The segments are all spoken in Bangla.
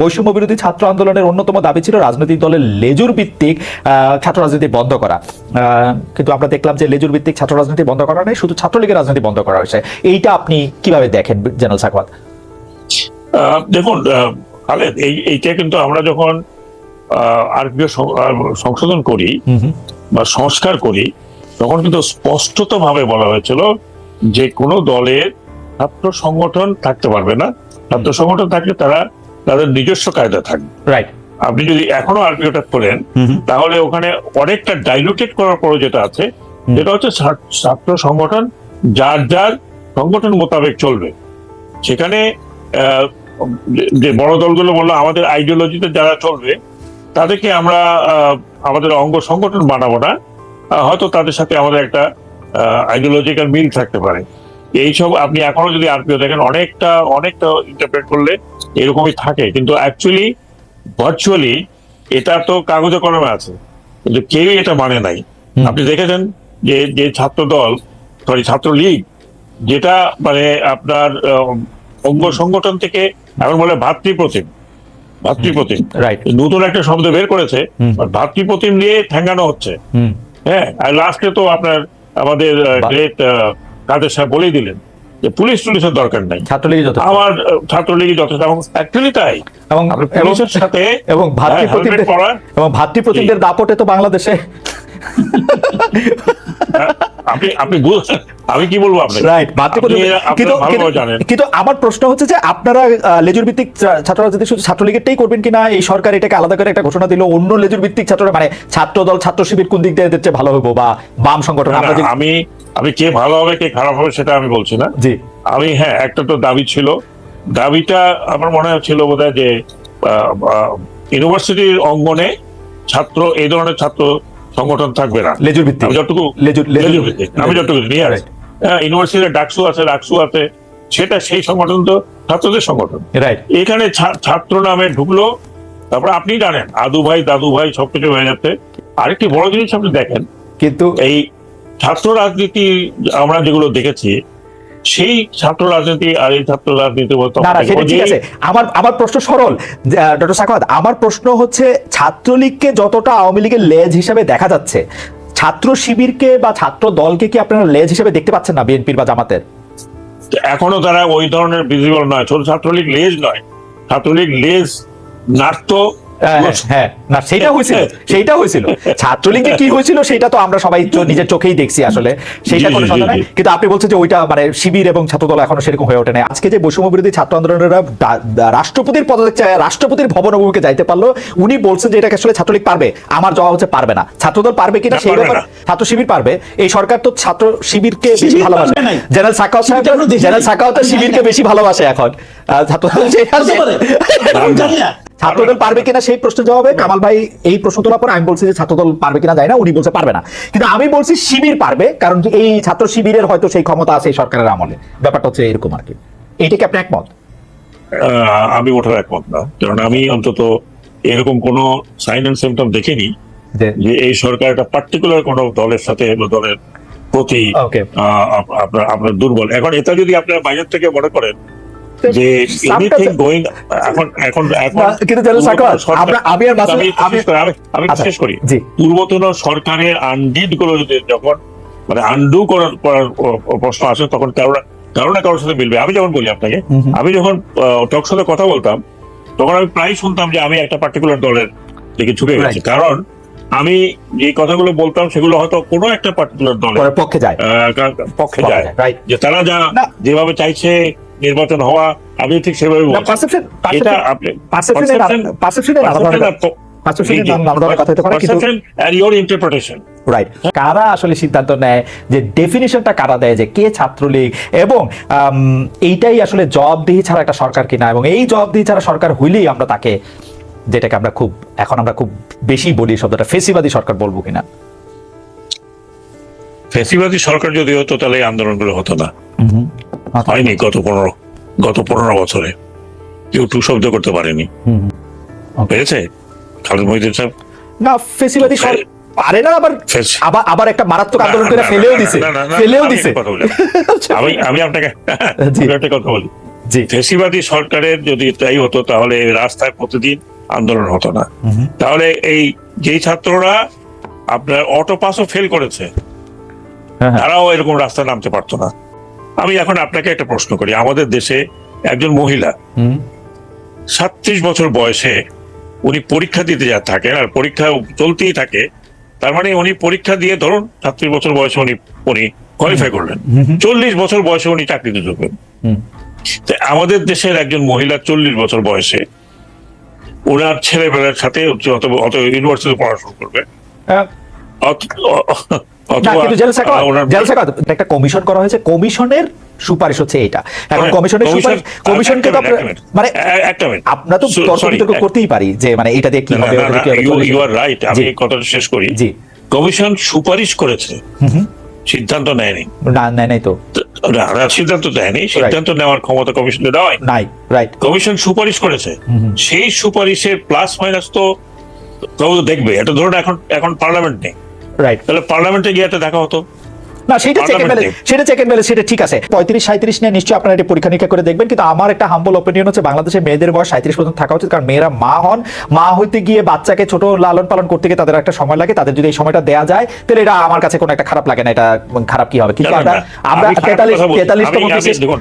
বৈষম্য বিরোধী ছাত্র আন্দোলনের অন্যতম দাবি ছিল রাজনৈতিক দলের লেজুর ভিত্তিক ছাত্র রাজনীতি বন্ধ করা। কিন্তু আমরা দেখলাম যে লেজুর ভিত্তিক ছাত্র রাজনীতি বন্ধ করা নেই শুধু ছাত্রলীগের রাজনীতি বন্ধ করা হয়েছে। এইটা আপনি কীভাবে দেখেন জেনারেল সাকওয়াত? দেখুন খালেদ এই এইটা কিন্তু আমরা যখন আরপিও সংশোধন করি বা সংস্কার করি তখন কিন্তু স্পষ্টত ভাবে বলা হয়েছিল যে কোনো দলের ছাত্র সংগঠন থাকতে পারবে না। ছাত্র সংগঠন থাকলে তারা তাদের নিজস্ব কায়দা থাকবে। রাইট আপনি যদি এখনও আরপিওটা করেন তাহলে ওখানে অনেকটা ডাইলুটেড করার পরে যেটা আছে যেটা হচ্ছে ছাত্র সংগঠন যার যার সংগঠন মোতাবেক চলবে। সেখানে যে- যে বড় দলগুলো বলল আমাদের আইডিওলজিতে যারা চলবে তাদেরকে আমরা আমাদের অঙ্গ সংগঠন বানাবো না। হয়তো তাদের সাথে আমাদের একটা আইডিওলজিক্যাল মিল থাকতে পারে। এইসব আপনি এখনও যদি আরপিও দেখেন অনেকটা অনেকটা ইন্টারপ্রেট করলে এরকমই থাকে। কিন্তু অ্যাকচুয়ালি ভার্চুয়ালি এটা তো কাগজে কলমে আছে। কিন্তু কেউই এটা মানে নাই। আপনি দেখেছেন যে যে ছাত্র দল সরি ছাত্র লীগ যেটা মানে আপনার অঙ্গ সংগঠন থেকে এখন বলে ভাতৃপ্রতিম। ভাতৃপ্রতিম। রাইট নতুন একটা শব্দ বের করেছে। ভাতৃপ্রতিম নিয়ে ঠেঙ্গানো হচ্ছে। হ্যাঁ আর লাস্টে তো আপনার আমাদের গ্রেট কাদের সাহেব বলেই দিলেন যে পুলিশ টুলিশের দরকার নাই। ছাত্রলীগের যত আমার ছাত্রলীগই যথেষ্ট এবং অ্যাকচুয়ালি তাই। এবং- পুলিশের সাথে এবং হ্যাঁ, ভাতৃপ্রতিমদের এবং ভাতৃপ্রতিমদের দাপটে তো বাংলাদেশে আপনি আপনি আমি কি বলব আপনাকে? রাইট ভাতৃপ্রতিম আপনি- আপনি কিন্তু কিন্তু- আমার প্রশ্ন হচ্ছে যে আপনারা লেজুর ভিত্তিক ছাত্র রাজনীতি শুধু ছাত্রলীগেরটাই করবেন কিনা? এই সরকার এটাকে আলাদা করে একটা ঘোষণা দিল অন্য লেজুর ভিত্তিক মানে ছাত্র দল ছাত্র শিবির কোন দিক দিয়ে দিচ্ছে ভালো হব বা বাম সংগঠন? আমি আমি কে ভালো হবে কে খারাপ হবে সেটা আমি বলছি না। জি। আমি হ্যাঁ একটা তো দাবি ছিল। দাবিটা আমার মনে হচ্ছিল বোধ হয় যে ইউনিভার্সিটির অঙ্গনে ছাত্র এই ধরনের ছাত্র সংগঠন থাকবে না। লেজুর ভিত্তিক আমি যতটুকু লেজুর ভিত্তিক, আমি যতটুকু নিয়ে আসি ইউনিভার্সিটির ডাকসু আছে ডাকসু আছে সেটা সেই সংগঠন তো ছাত্রদের সংগঠন। রাইট এখানে ছাত্র নামে ঢুকলো তারপর আপনি জানেন আদু ভাই দাদু ভাই সবকিছু হয়ে যাচ্ছে। আরেকটি বড় জিনিস আপনি দেখেন কিন্তু এই ছাত্র রাজনীতি আমরা যেগুলো দেখেছি সেই ছাত্র রাজনীতি আর এই ছাত্র রাজনীতি ঠিক আছে। আমার আমার প্রশ্ন সরল ডক্টর আমার প্রশ্ন হচ্ছে ছাত্রলীগকে যতটা আওয়ামী লীগের লেজ হিসেবে দেখা যাচ্ছে ছাত্র শিবিরকে বা ছাত্র দলকে কি আপনারা লেজ হিসেবে দেখতে পাচ্ছেন না বিএনপির বা জামাতের? এখনও তারা ওই ধরনের ভিজিবল নয়। ছোট ছাত্রলীগ লেজ নয় ছাত্রলীগ লেজ নাট্য হ্যাঁ, হ্যাঁ না সেটা হয়েছিল সেইটা হয়েছিল। ছাত্রলীগে কি হয়েছিল সেটা তো আমরা সবাই নিজের চোখেই দেখছি আসলে। সেটা কোনো সন্দেহ নাই। কিন্তু আপনি বলছেন যে ওইটা মানে শিবির এবং ছাত্রদল এখনও সেরকম হয়ে ওঠে আজকে যে বৈষম্য বিরোধী ছাত্র আন্দোলনেরা রাষ্ট্রপতির পদত্যাগ চায়, রাষ্ট্রপতির ভবন অভিমুখে যাইতে পারল উনি বলছেন যে এটাকে আসলে ছাত্রলীগ পারবে। আমার জবাব হচ্ছে পারবে না। ছাত্রদল পারবে কিনা সেই ব্যাপারে ছাত্র শিবির পারবে। এই সরকার তো ছাত্র শিবিরকে বেশি ভালোবাসে। জেনারেল সাকাও সাহেব জেনারেল। তো শিবিরকে বেশি ভালোবাসে এখন। আহ, ছাত্রদল পারবে কিনা সেই প্রশ্নের জবাবে? কামাল ভাই এই প্রশ্ন তোলার পর আমি বলছি যে ছাত্রদল পারবে কিনা যায় না উনি বলছে পারবে না। কিন্তু আমি বলছি শিবির পারবে কারণ যে এই ছাত্র শিবিরের হয়তো সেই ক্ষমতা আছে এই সরকারের আমলে। ব্যাপারটা হচ্ছে এরকম আর কি। এইটা কি আপনি একমত? আমি ওঠার একমত না কারণ আমি অন্তত এরকম কোনো সাইন এন্ড সিমটম দেখিনি যে এই সরকার একটা পার্টিকুলার কোনো দলের সাথে বা দলের প্রতি আপনার দুর্বল। এখন এটা যদি আপনার বাইরের থেকে মনে করেন যে এনিথিং গোয়িং এখন এখন এখন কিন্তু জেনারেল সাকওয়াত, আমরা- আমি আর আমি আমি- শেষ করি, আচ্ছা, পূর্বতন সরকারের আনডিডগুলো যখন মানে আন্ডু করার প্রশ্ন আসে তখন কারও কারও না কারোর সাথে মিলবে। আমি যেমন বলি আপনাকে। আমি যখন টক সাথে কথা বলতাম তখন আমি প্রায় শুনতাম যে আমি একটা পার্টিকুলার দলের দিকে ঝুঁকে গেছি। কারণ আমি যে কথাগুলো বলতাম সেগুলো হয়তো কোনো একটা পার্টিকুলার দলের পক্ষে যায়। পক্ষে যায়। যে তারা যা যেভাবে চাইছে নির্বাচন হওয়া আমি ঠিক সেভাবে এটা আপনি কারা আসলে সিদ্ধান্ত নেয় যে ডেফিনিশনটা কারা দেয় যে কে ছাত্রলীগ এবং এইটাই আসলে জবাবদিহি ছাড়া একটা সরকার কিনা? এবং এই জবাবদিহি ছাড়া সরকার হইলেই আমরা তাকে যেটাকে আমরা খুব এখন আমরা খুব বেশি বলি শব্দটা ফেসিবাদী সরকার বলব কিনা? ফেসিবাদী সরকার যদি হতো তাহলে আন্দোলনগুলো হতো না। হয়নি গত পনেরো গত পনেরো বছরে। কেউ টু শব্দ করতে পারেনি। পেরেছে খালেদ মহিদিন সাহেব? না ফেসিবাদী পারে না আবার আবার আবার একটা মারাত্মক আন্দোলন করে ফেলেও দিছে। ফেলেও দিছে। আমি আমি আপনাকে একটা কথা বলি। জি। ফেসিবাদী সরকারের যদি তাই হতো তাহলে রাস্তায় প্রতিদিন আন্দোলন হতো না। তাহলে এই যেই ছাত্ররা আপনার অটো পাসও ফেল করেছে হ্যাঁ, হ্যাঁ। তারাও এরকম রাস্তায় নামতে পারতো না। আমি এখন আপনাকে একটা প্রশ্ন করি। আমাদের দেশে একজন মহিলা হুম, সাতত্রিশ বছর বয়সে উনি পরীক্ষা দিতে যা থাকেন আর পরীক্ষা চলতেই থাকে তার মানে উনি পরীক্ষা দিয়ে ধরুন সাতত্রিশ বছর বয়সে উনি উনি কোয়ালিফাই করলেন। চল্লিশ বছর বয়সে উনি চাকরিতে। তো আমাদের দেশের একজন মহিলা চল্লিশ বছর বয়সে ওনার ছেলেবেলার সাথে অত অত ইউনিভার্সিটি পড়াশোনা করবে। আহ, অথ- না অথবা কিন্তু জেলসা আহ, ওনার জেলসা একটা কমিশন করা হয়েছে কমিশনের সুপারিশ হচ্ছে এটা এখন মানে কমিশনের সুপারিশ কমিশনকে তো মানে একটা তো তর্ক বিতর্ক করতেই পারি যে মানে এটা দিয়ে কি হবে ওটা দিয়ে কি হবে চল্লিশ- ইউ আর রাইট আমি এই কথাটা শেষ করি। জি। কমিশন সুপারিশ করেছে হুম, হুম। সিদ্ধান্ত নেয়নি। না নাই নাই তো। সিদ্ধান্ত দেয়নি সিদ্ধান্ত নেওয়ার ক্ষমতা দেওয়াই নাই রাইট কমিশন সুপারিশ করেছে। সেই সুপারিশের প্লাস মাইনাস তো দেখবে এটা ধরুন এখন এখন পার্লামেন্ট নেই। রাইট তাহলে পার্লামেন্টে গিয়ে একটা দেখা হতো। না সেটা চেক Parliament ব্যালেন্স সেটা চেক ব্যালেন্স সেটা ঠিক আছে। পঁয়ত্রিশ সাঁত্রিশ নিয়ে নিশ্চয়ই আপনারা এটা পরীক্ষা নিরীক্ষা করে দেখবেন কিন্তু আমার একটা হাম্বল অপিনিয়ন হচ্ছে বাংলাদেশের মেয়েদের বয়স সাঁত্রিশ পর্যন্ত থাকা উচিত কারণ মেয়েরা মা হন। মা হইতে গিয়ে বাচ্চাকে ছোট লালন পালন করতে গিয়ে তাদের একটা সময় লাগে। তাদের যদি এই সময়টা দেওয়া যায় তাহলে এটা আমার কাছে কোনো একটা খারাপ লাগে না এটা খারাপ কি হবে? কিন্তু আমরা আমরা আমি তেতাল্লিশ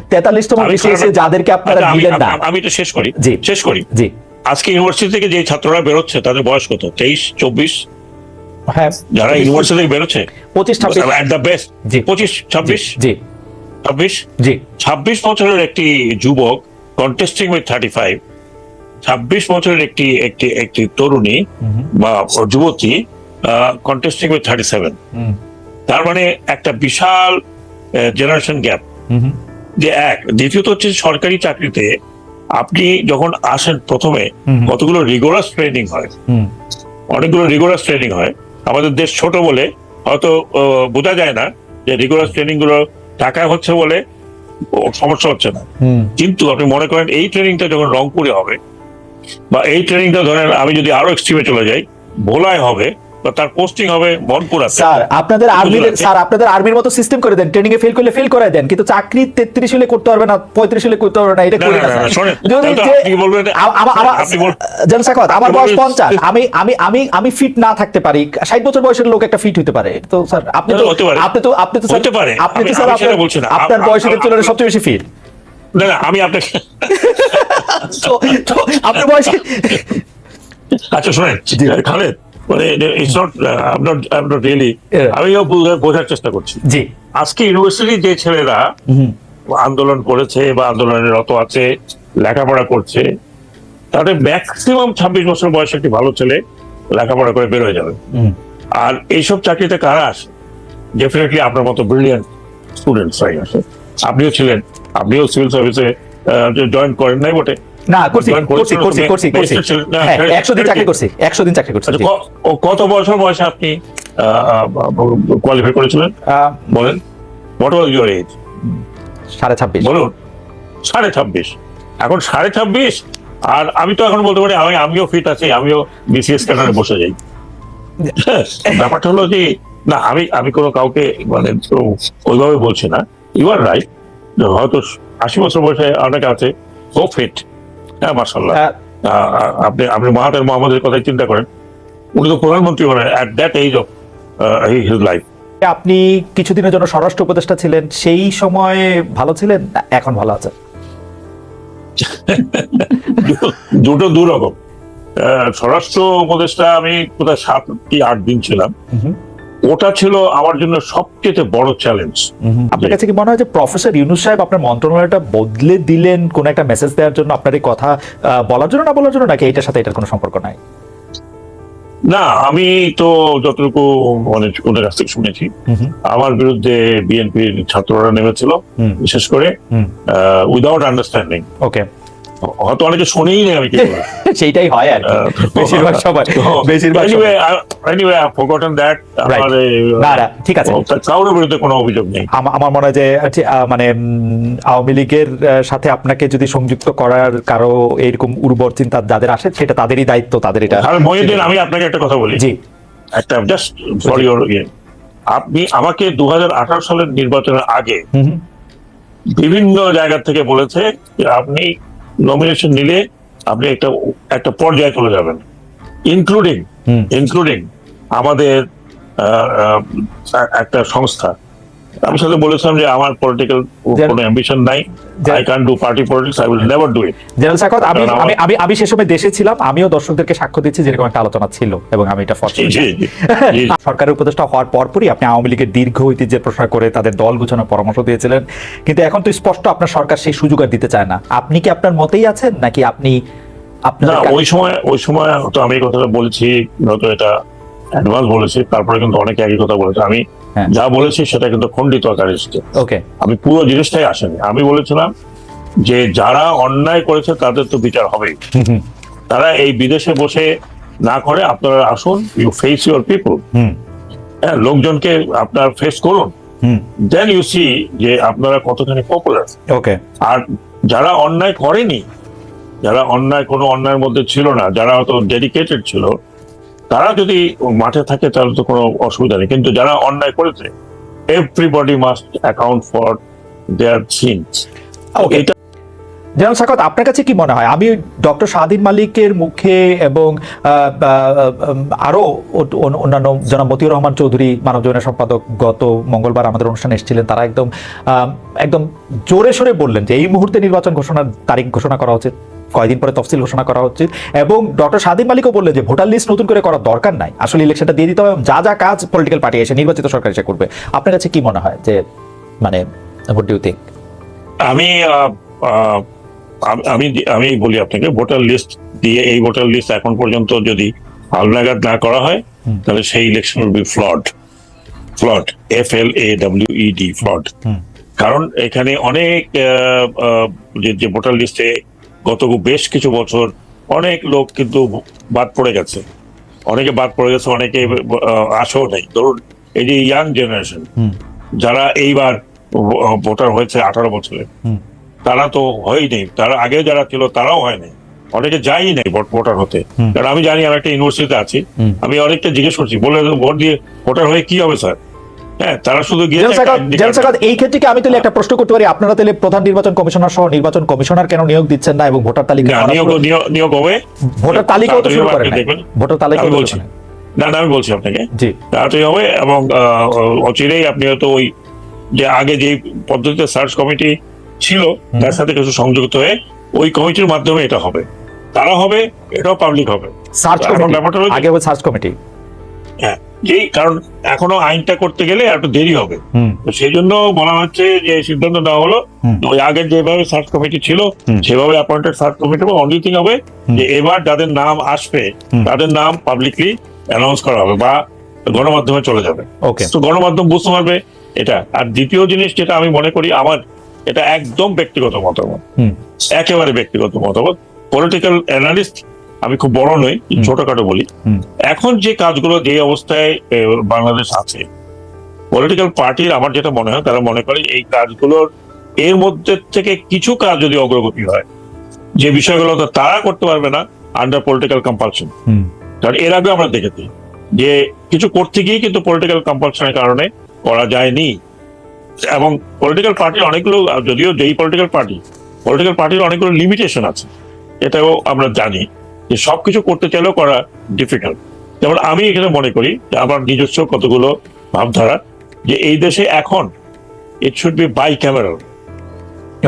তেতাল্লিশতম বিশেষ বিশেষে যাদেরকে আপনারা আচ্ছা, দিলেন না। আমি- তো শেষ করি। জি। শেষ করি? জি। আজকে ইউনিভার্সিটি থেকে যে ছাত্ররা বেরোচ্ছে তাদের বয়স কত? তেইশ চব্বিশ? হ্যাঁ যারা ইউনিভার্সিটি থেকে বেরোচ্ছে? পঁচিশ ছাব্বিশ। অ্যাট দ্য বেস্ট জি। পঁচিশ ছাব্বিশ? জি ছাব্বিশ? জি। ছাব্বিশ বছরের একটি যুবক কন্টেস্টিং উইথ থার্টি ফাইভ ছাব্বিশ বছরের একটি একটি একটি তরুণী বা যুবতী contesting with thirty seven hmm, তার মানে একটা বিশাল জেনারেশন গ্যাপ যে এক দ্বিতীয়ত হচ্ছে সরকারি চাকরিতে আপনি যখন আসেন প্রথমে কতগুলো রিগোরাস ট্রেনিং হয়? হুম, অনেকগুলো রিগোরাস ট্রেনিং হয়। আমাদের দেশ ছোট বলে হয়তো বোঝা যায় না যে রেগুলার ট্রেনিংগুলো ঢাকায় হচ্ছে বলে সমস্যা হচ্ছে না। কিন্তু আপনি মনে করেন এই ট্রেনিংটা যখন রংপুরে হবে বা এই ট্রেনিংটা ধরেন আমি যদি আরও এক্সট্রিমে চলে যাই ভোলায় হবে তার পোস্টিং হবে বনপুরাতে। স্যার আপনাদের আর্মির স্যার আপনাদের আর্মির মতো সিস্টেম করে দেন। ট্রেনিং এ ফেল করলে ফেল করে দেন কিন্তু চাকরি তেত্রিশ হলে করতে পারবে না পঁয়ত্রিশ হলে করতে পারবে না এটা করি না, আপনি বলবেন যে- আ- আমার আপনি বয়স বলবেন- পঞ্চাশ। আমি আমি আমি আমি ফিট না থাকতে পারি। ষাট বছর বয়সের লোক একটা ফিট হতে পারে। তো স্যার আপনি তো। আপনি তো আপনি তো হতে পারে। আপনি তো স্যার আমি সেটা আপনার- বয়সের তুলনায় সবচেয়ে বেশি ফিট না না আমি আপনাকে আপনার বয়সে আচ্ছা শোনেন। খালেদ মানে it's not I not I not really. আমিও বোঝার চেষ্টা করছি। জি। আজকে ইউনিভার্সিটি যে ছেলেরা আন্দোলন করেছে বা আন্দোলনের রত আছে লেখাপড়া করছে তাদের ম্যাক্সিমাম ছাব্বিশ বছর বয়সে একটি ভালো ছেলে লেখাপড়া করে বের হয়ে যাবে। আর এইসব চাকরিতে কারা আসে? ডেফিনেটলি আপনার মতো ব্রিলিয়ান্ট স্টুডেন্টসরাই আসে। আপনিও ছিলেন আপনিও সিভিল সার্ভিসে জয়েন করেন নাই বটে। না করছি করছি করছি করছি করছি। Best ছিল- না, হ্যাঁ একশো দিন চাকরি করছি একশো দিন চাকরি করছি। আচ্ছা, জি। ক- ও কত বছর বয়সে আপনি কোয়ালিফাই করেছিলেন? বলেন হোয়াট ওয়াজ ইউর এজ সাড়ে ছাব্বিশ। বলুন সাড়ে ছাব্বিশ। এখন সাড়ে ছাব্বিশ আর আমি তো এখন বলতে পারি আমি আমিও ফিট আছি আমিও বিসিএস ক্যাডারে বসে যাই। ব্যাপারটা হলো যে না আমি আমি কোনো কাউকে মানে তো ওইভাবে বলছি না। ইউ আর রাইট হয়তো আশি বছর বয়সে অনেকে আছে ও ফিট হ্যাঁ মার্শাল্লাহ আহ, আপনি আপনি মাহাতের মোহাম্মদের কথা চিন্তা করেন। উনি তো প্রধানমন্ত্রী হলেন at that age of his life আপনি কিছুদিনের জন্য স্বরাষ্ট্র উপদেষ্টা ছিলেন সেই সময় ভালো ছিলেন এখন ভালো আছেন? দুটো দু রকম আহ, স্বরাষ্ট্র উপদেষ্টা আমি কোথায় সাত কি আট দিন ছিলাম। ওটা ছিল আমার জন্য সবচেয়ে বড় চ্যালেঞ্জ আপনার কাছে কি মনে হয় যে প্রফেসর ইউনুস সাহেব আপনার মন্ত্রণালয়টা বদলে দিলেন কোন একটা মেসেজ দেওয়ার জন্য আপনার এই কথা বলার জন্য না বলার জন্য নাকি এটার সাথে এটার কোনো সম্পর্ক নাই? না আমি তো যতটুকু মানে ওদের কাছ থেকে শুনেছি। আমার বিরুদ্ধে বিএনপির ছাত্ররা নেমেছিল বিশেষ করে। উইদাউট আন্ডারস্ট্যান্ডিং ওকে হয়তো অনেকে শুনেই নেই আমি সেইটাই হয় আর বেশিরভাগ সময় বেশিরভাগ that. Right. আমার না, না, ঠিক আছে। কারোর বিরুদ্ধে কোনো অভিযোগ নেই। আমার মনে হয় যে মানে আওয়ামী লীগের সাথে আপনাকে যদি সংযুক্ত করার কারও এরকম উর্বর চিন্তা যাদের আসে সেটা তাদেরই দায়িত্ব তাদের এটা আর মহিউদ্দিন আমি আপনাকে একটা কথা বলি। জি। একটা জাস্ট ফর ইয়ে। আপনি আমাকে দু হাজার আঠারো সালের নির্বাচনের আগে বিভিন্ন জায়গা থেকে বলেছে যে আপনি নমিনেশন নিলে আপনি একটা একটা পর্যায়ে চলে যাবেন ইনক্লুডিং। ইনক্লুডিং আমাদের একটা সংস্থা আমি সাথে বলেছিলাম যে আমার পলিটিক্যাল কোনো অ্যাম্বিশন নাই। I can do party politics I will never do it general Sakat আমি আমি আমি আমি সে সময় দেশে ছিলাম আমিও দর্শকদেরকে সাক্ষ্য দিচ্ছি যেরকম একটা আলোচনা ছিল এবং আমি এটা জি সরকারের উপদেষ্টা হওয়ার পরপরই আপনি আওয়ামী লীগের দীর্ঘ ঐতিহ্যের প্রসার করে তাদের দল গুছানোর পরামর্শ দিয়েছিলেন। কিন্তু এখন তো স্পষ্ট আপনার সরকার সেই সুযোগ আর দিতে চায় না। আপনি কি আপনার মতেই আছেন? নাকি আপনি আপনার ওই সময় ওই সময় তো আমি কথাটা বলেছি হয়তো এটা অ্যাডভান্স বলেছি তারপরে কিন্তু অনেকে একই কথা বলেছে। আমি হ্যাঁ। যা বলেছি সেটা কিন্তু খণ্ডিত আকারে এসেছে। ওকে আমি পুরো জিনিসটাই আসেনি। আমি বলেছিলাম যে যারা অন্যায় করেছে তাদের তো বিচার হবেই। তারা এই বিদেশে বসে না করে আপনারা আসুন ইউ ফেস ইউর পিপল হ্যাঁ লোকজনকে আপনার ফেস করুন। হুম। দেন ইউ সি যে আপনারা কতখানি পপুলার ওকে আর যারা অন্যায় করেনি যারা অন্যায় কোনো অন্যায়ের মধ্যে ছিল না যারা হয়তো ডেডিকেটেড ছিল তারা যদি মাঠে থাকে তাহলে তো কোনো অসুবিধা নেই। কিন্তু যারা অন্যায় করেছে everybody must account for their sins এটা জেনারেল সাকত আপনার কাছে কি মনে হয়? আমি ডক্টর শাহিন মালিকের মুখে এবং আহ, আহ, আরও অন্যান্য জনাব মতিউর রহমান চৌধুরী মানব জীবনের সম্পাদক গত মঙ্গলবার আমাদের অনুষ্ঠানে এসেছিলেন। তারা একদম একদম জোরে সোরে বললেন যে এই মুহূর্তে নির্বাচন ঘোষণার তারিখ ঘোষণা করা উচিত। কয়দিন পরে তফসিল ঘোষণা করা হচ্ছে এবং ডক্টর স্বাধীন মালিকও বললেন যে ভোটার লিস্ট নতুন করে করার দরকার নাই। আসলে ইলেকশনটা দিয়ে দিতে হবে যা যা কাজ পলিটিক্যাল পার্টি এসে নির্বাচিত সরকার এসে করবে। আপনার কাছে কি মনে হয় যে মানে হোয়াট ডু থিঙ্ক আমি আমি- আমি বলি আপনাকে ভোটার লিস্ট দিয়ে এই ভোটার লিস্ট এখন পর্যন্ত যদি হালনাগাদ না করা হয় তাহলে সেই election will be flawed flawed F L A W E D flawed কারণ এখানে অনেক যে ভোটার লিস্টে গত বেশ কিছু বছর অনেক লোক কিন্তু বাদ পড়ে গেছে। অনেকে বাদ পড়ে গেছে অনেকে আসেও নেই। ধরুন এই যে ইয়াং জেনারেশন যারা এইবার ভোটার হয়েছে আঠারো বছরে তারা তো হয়নি তারা আগে যারা ছিল তারাও হয়নি অনেকে যায়ই নাই ভোট ভোটার হতে। কারণ আমি জানি আমি একটা ইউনিভার্সিটিতে আছি। আমি অনেকটা জিজ্ঞেস করছি বলে ভোট দিয়ে ভোটার হয়ে কি হবে স্যার? তারা শুধু এই ক্ষেত্রে কি আমি তাহলে একটা প্রশ্ন করতে পারি? আপনারা তাহলে প্রধান নির্বাচন কমিশনার সহ নির্বাচন কমিশনার কেন নিয়োগ দিচ্ছেন না এবং ভোটার তালিকা নিয়োগ হবে। ভোটার তালিকাও তো শুরু করেন। ভোটার তালিকা বলছি। না না আমি বলছি আপনাকে। জি। তাড়াতাড়ি হবে এবং অচিরেই আপনি হয়তো ওই যে আগে যে পদ্ধতিতে সার্চ কমিটি ছিল তার সাথে কিছু সংযুক্ত হয়ে ওই কমিটির মাধ্যমে এটা হবে। তারা হবে এটাও পাবলিক হবে। Search committee. আগে ওই সার্চ কমিটি। হ্যাঁ। যেই কারণ এখনও আইনটা করতে গেলে একটু দেরি হবে। তো সেই জন্য বলা হচ্ছে যে সিদ্ধান্ত নেওয়া হলো। ওই আগের যেভাবে সার্চ কমিটি ছিল সেভাবে অ্যাপয়েন্টেড সার্চ কমিটি এবং অনলি থিং হবে যে এবার যাদের নাম আসবে তাদের নাম পাবলিকলি অ্যানাউন্স করা হবে বা গণমাধ্যমে চলে যাবে। ওকে তো গণমাধ্যম বুঝতে পারবে এটা। আর দ্বিতীয় জিনিস যেটা আমি মনে করি আমার এটা একদম ব্যক্তিগত মতামত। একেবারে ব্যক্তিগত মতামত। পলিটিক্যাল অ্যানালিস্ট আমি খুব বড় নই ছোটখাটো বলি। এখন যে কাজগুলো যে অবস্থায় বাংলাদেশ আছে পলিটিক্যাল পার্টির আমার যেটা মনে হয় তারা মনে করে এই কাজগুলোর এর মধ্যে থেকে কিছু কাজ যদি অগ্রগতি হয় যে বিষয়গুলো তারা করতে পারবে না আন্ডার পলিটিক্যাল কম্পালশন কারণ এর আগে আমরা দেখেছি যে কিছু করতে গিয়ে কিন্তু পলিটিক্যাল কম্পালশনের কারণে করা যায়নি। এবং পলিটিক্যাল পার্টির অনেকগুলো যদিও যেই পলিটিক্যাল পার্টি পলিটিক্যাল পার্টির অনেকগুলো লিমিটেশন আছে এটাও আমরা জানি। যে সবকিছু করতে চাইলেও করা ডিফিকাল্ট যেমন আমি এখানে মনে করি যে আমার নিজস্ব কতগুলো ভাবধারা যে এই দেশে এখন it should be bicameral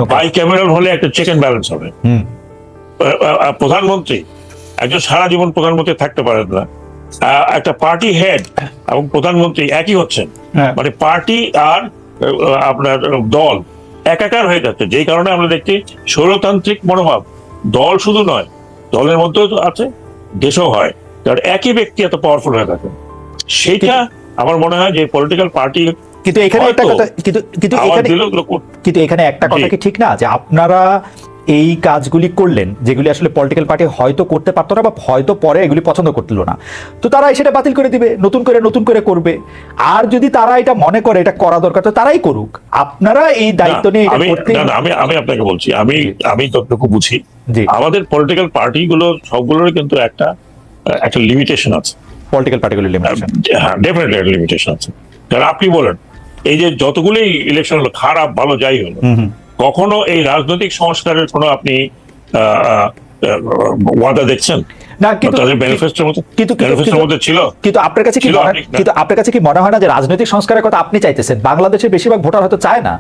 bicameral হলে একটা চেক এন্ড ব্যালেন্স হবে। প্রধানমন্ত্রী একজন সারা জীবন প্রধানমন্ত্রী থাকতে পারেন না। একটা পার্টি হেড এবং প্রধানমন্ত্রী একই হচ্ছেন। হ্যাঁ। মানে পার্টি আর আপনার দল একাকার হয়ে যাচ্ছে। যেই কারণে আমরা দেখছি স্বৈরতান্ত্রিক মনোভাব। দল শুধু নয় দলের মধ্যেও আছে দেশও হয়। কারণ একই ব্যক্তি এত পাওয়ারফুল হয়ে থাকে। সেটা আমার মনে হয় যে পলিটিক্যাল পার্টি কিন্তু এখানে একটা কথা কিন্তু কিন্তু এখানে করতে কিন্তু এখানে একটা কথা কি ঠিক না? যে আপনারা এই কাজগুলি করলেন যেগুলি আসলে পলিটিক্যাল পার্টি হয়তো করতে পারতো না বা হয়তো পরে এগুলি পছন্দ করছিল না। তো তারা সেটা বাতিল করে দিবে নতুন করে নতুন করে করবে। আর যদি তারা এটা মনে করে এটা করা দরকার তো তারাই করুক। আপনারা এই দায়িত্ব নিয়ে আমি আমি আপনাকে বলছি আমি। আমি যতটুকু বুঝি আমাদের পলিটিক্যাল পার্টি গুলো সবগুলোর কিন্তু একটা একটা লিমিটেশন আছে। পলিটিক্যাল পার্টিগুলি লিমিটেশন হ্যাঁ ডেফিনেটলি একটা লিমিটেশন আছে। কারণ আপনি বলেন এই যে যতগুলোই ইলেকশন হলো খারাপ ভালো যাই হলো কখনো এই রাজনৈতিক সংস্কারের কোনো আপনি ওয়াদা দেখছেন? না কিন্তু তাদের ম্যানিফেস্টোর মধ্যে কিন্তু- কিন্তু- মধ্যে ছিল? কিন্তু আপনার কাছে কি ছিল, আপনি- কিন্তু আপনার কাছে কি মনে হয় না যে রাজনৈতিক সংস্কারের কথা আপনি চাইতেছেন? বাংলাদেশের বেশিরভাগ ভোটার হয়তো চায় না।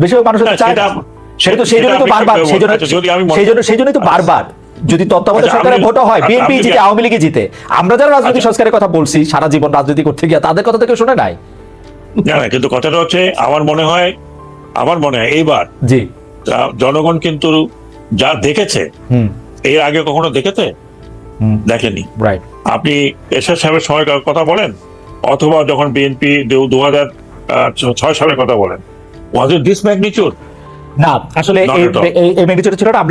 বেশিরভাগ মানুষ চায় না। সেটা- তো সেই জন্য তো বারবার সেই জন্য আচ্ছা, সেই জন্য সেই জন্যই তো বারবার যদি তত্ত্বাবধায়ক আচ্ছা, সরকারের আপনি- ভোট হয় আচ্ছা, বিএনপি জিতে আওয়ামী লীগে জিতে আমরা যারা রাজনৈতিক আচ্ছা। সংস্কারের কথা বলছি সারা জীবন রাজনীতি করতে গিয়ে তাদের কথা শুনে নাই। না না কিন্তু কথাটা হচ্ছে আমার মনে হয় আমার মনে হয় এইবার জি। জনগণ কিন্তু যা দেখেছে হুম। এর আগে কখনো দেখেছে? দেখেনি। রাইট আপনি এরশাদ সাহেবের সময় কথা বলেন অথবা যখন বিএনপি দু হাজার ছয় সালের কথা বলেন ওয়াজ ইট দিস ম্যাগনিচিউড না আসলে এই ম্যাগনিটিউড ছিল না আমরা